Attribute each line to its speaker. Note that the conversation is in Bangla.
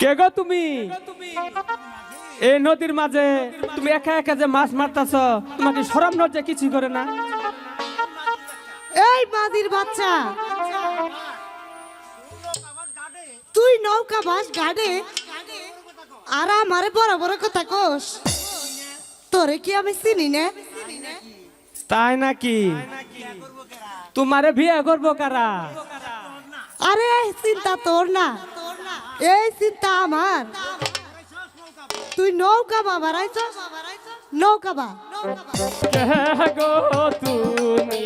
Speaker 1: কে গো তুমি? এই নদীর মাঝে তুমি একা একা যে মাছ মারতাছ, তোমাকে সরম লজ্জা কিছু করে না?
Speaker 2: এই বাদির বাচ্চা, তুই নৌকা বাস গাড়ে আর আমারে বড় বড় কথা কোস। তোরে কি আমি চিনি না?
Speaker 1: তাই নাকি? তোমারে বিয়ে করব কারা?
Speaker 2: আরে এই চিন্তা তোর না। এই চিন্তা আমার। তুই নৌকা বা বাড়াইছ নৌকা বা।
Speaker 1: তুমি